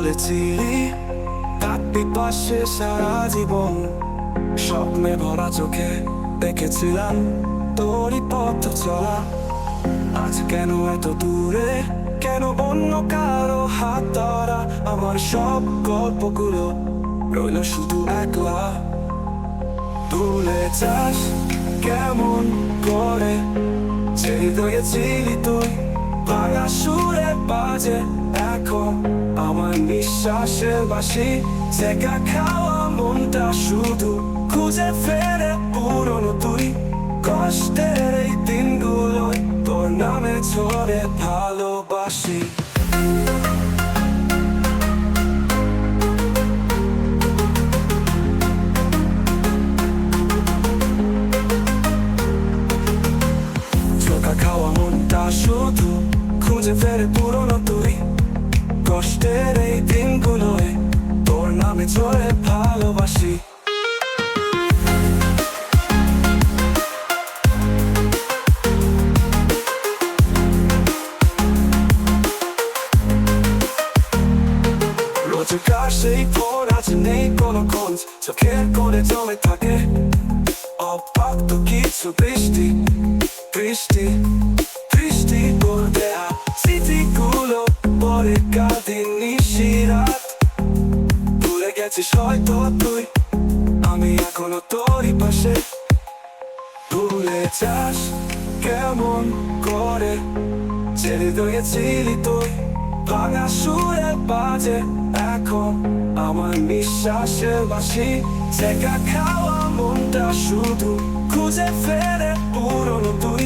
বলেছিলি থাকবি পাশে সারা জীবন। স্বপ্নে ভরা চোখে দেখেছিলাম তোরই পথ চলা। আজ কেন এত দূরে? কেন অন্য কারও হাত ধরা? আমার সব গল্পগুলো রইল শুধু একলা। তুলে চাস কেমন করে? যে হৃদয়ে ছিলি তুই, ভাঙা সুরে বাজে এখন। আমার নিঃশ্বাসের বাসি জায়গা খাওয়া মনটা শুধু খুঁজে ফেরে পুরনো তুই। কষ্টের এই দিনগুলোয় তোর নামে ঝরে ভালোবাসি। শুধু খুঁজে ফেরে পুরনো তুই। কষ্টের এই দিনগুলোয় তোর নামে চলে ভালোবাসি। রোজকার সেই ফোন আজ নেই কোনো খোঁজ, চোখের করে জমে থাকে। অপাক্ত কিছু বৃষ্টি বৃষ্টি। গেছিস হয়তো তুই আমি এখনও তোরই পাশে ভুলে যাস কেমন করে ছেড়ে দিয়েছিলি তুই ভাঙা সুরে বাজে এখন আমার নিঃশ্বাসের বাসি জায়গা খাওয়া মনটা শুধু খুঁজে ফেরে পুরনো তুই